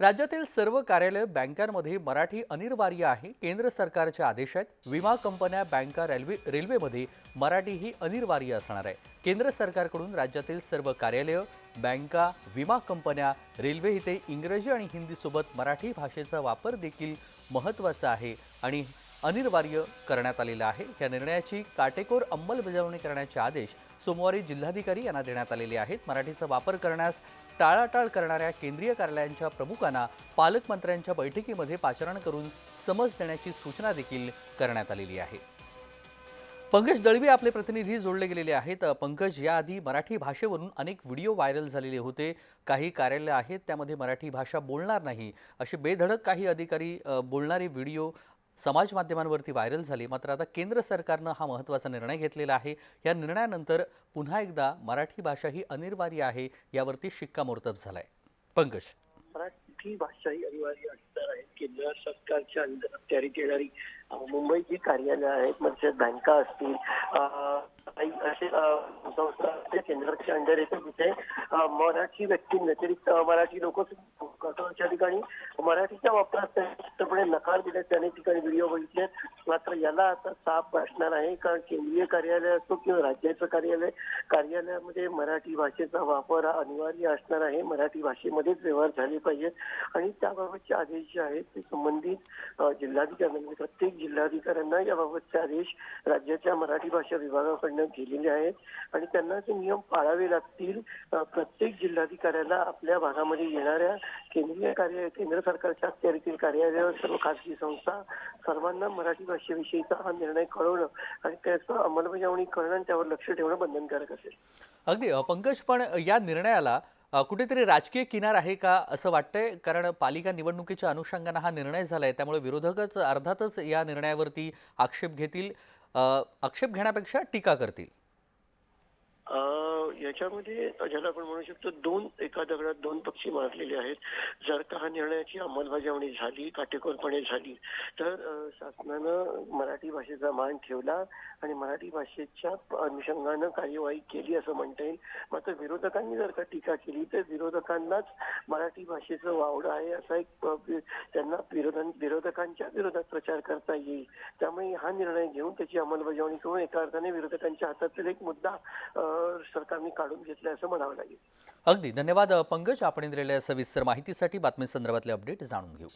राज्यातील सर्व कार्यालय बँकांमध्ये मराठी अनिवार्य आहे. केंद्र सरकारच्या आदेश आहेत. विमा कंपन्या बँका रेल्वे रेल्वेमध्ये मराठी ही अनिवार्य असणार आहे. केंद्र सरकारकडून राज्यातील सर्व कार्यालय बँका विमा कंपन्या रेल्वे इथे इंग्रजी आणि हिंदीसोबत मराठी भाषेचा वापर देखील महत्त्वाचा आहे आणि अनिवार्य करण्यात आलेला आहे. या निर्णयाची काटेकोर अंमलबजावणी करण्याचे आदेश सोमवारी जिल्हाधिकारी यांना देण्यात आलेले आहेत. मराठीचा वापर करण्यास टाळाटाळ करणाऱ्या केंद्रीय कार्यालयांच्या प्रमुखांना पालकमंत्र्यांच्या बैठकीमध्ये पाचारण करून समज देण्याची सूचना देखील करण्यात आलेली आहे. पंकज दळवी आपले प्रतिनिधी जोडले गेलेले आहेत. पंकज याआधी मराठी भाषेवरून अनेक व्हिडिओ व्हायरल झालेले होते. काही कार्यालय आहेत त्यामध्ये मराठी भाषा बोलणार नाही. असे बेधडक काही अधिकारी बोलणारे व्हिडिओ समाज माध्यमांवरती व्हायरल झाली. मात्र आता केंद्र सरकारनं हा महत्त्वाचा निर्णय घेतलेला आहे. या निर्णयानंतर पुन्हा एकदा मराठी भाषा ही अनिवार्य आहे यावरती शिक्कामोर्तब झालाय. पंकज. मराठी भाषा ही अनिवार्य असणार आहे. केंद्र सरकारच्या अंतर्गत येणारी मुंबई मुंबईची कार्यालय आहेत म्हणजे बँका असतील काही असे संस्था असते केंद्राच्या अंडर येते तिथे. मराठी व्यक्ती व्यतिरिक्त मराठी लोक त्या ठिकाणी मराठीच्या वापरात स्पष्टपणे नकार दिले त्याने ठिकाणी व्हिडिओ बघितले मात्र याला आता साप बसणार आहे कारण केंद्रीय कार्यालय असो किंवा राज्याचं कार्यालय कार्यालयामध्ये मराठी भाषेचा वापर हा अनिवार्य असणार आहे. मराठी भाषेमध्येच व्यवहार झाले पाहिजेत. आणि त्याबाबतचे आदेश जे आहेत ते संबंधित जिल्हाधिकाऱ्यांना प्रत्येक जिल्हाधिकाऱ्यांना याबाबतचे आदेश राज्याच्या मराठी भाषा विभागाकडनं गेलेले आहेत. आणि त्यांना ते नियम पाळावे लागतील प्रत्येक जिल्हाधिकाऱ्याला आपल्या भागामध्ये येणाऱ्या केंद्रीय कार्य केंद्र सरकारच्या अखत्यारीतील कार्यालय सर्व खासगी संस्था सर्वांना मराठी भाषेविषयीचा हा निर्णय कळवणं आणि त्याचं अंमलबजावणी करणं आणि त्यावर लक्ष ठेवणं बंधनकारक असेल. अगदी पंकज पण या निर्णयाला कुठेतरी राजकीय किनार आहे का असं वाटतंय? कारण पालिका निवडणुकीच्या अनुषंगानं हा निर्णय झालाय त्यामुळे विरोधकच अर्थातच या निर्णयावरती आक्षेप घेतील. आक्षेप घेण्यापेक्षा टीका करतील. याच्यामध्ये ज्याला आपण म्हणू शकतो दोन एका दगडात दोन पक्षी मारलेले आहेत. जर का हा निर्णयाची अंमलबजावणी झाली काटेकोरपणे झाली तर शासनानं मराठी भाषेचा मान ठेवला आणि मराठी भाषेच्या अनुषंगानं कार्यवाही केली असं म्हणता येईल. मात्र विरोधकांनी जर का टीका केली तर विरोधकांनाच मराठी भाषेचं वावडं आहे असा एक त्यांना विरोधां विरोधकांच्या विरोधात प्रचार करता येईल. त्यामुळे हा निर्णय घेऊन त्याची अंमलबजावणी करून एका अर्थाने विरोधकांच्या हातातील एक मुद्दा सरकार आम्ही काढून घेतले असं म्हणावं लागेल. अगदी. धन्यवाद पंकज. आपण दिलेल्या सविस्तर माहितीसाठी बातमी संदर्भातले अपडेट जाणून घेऊ.